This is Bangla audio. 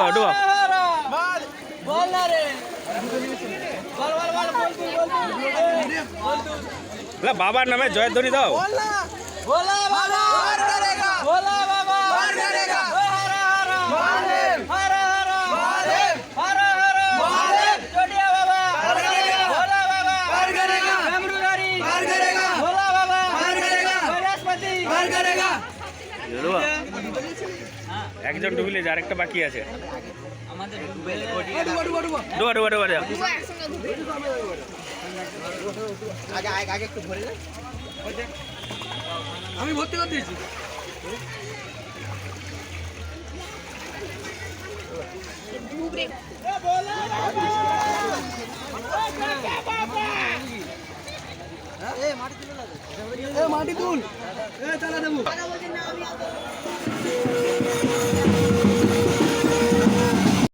ডুবাও ডুবাও বল না রে বল বল বল বল তুই বল তুই লা, বাবার নামে জয়ধ্বনি দাও बोला একজন ডুবিলে যে আরেকটা বাকি আছে। ডুবা ডুবা ডুবা ডুবা। আমি ভর্তি করে দিয়েছি। মাটি তুল। এ চালা দেবো।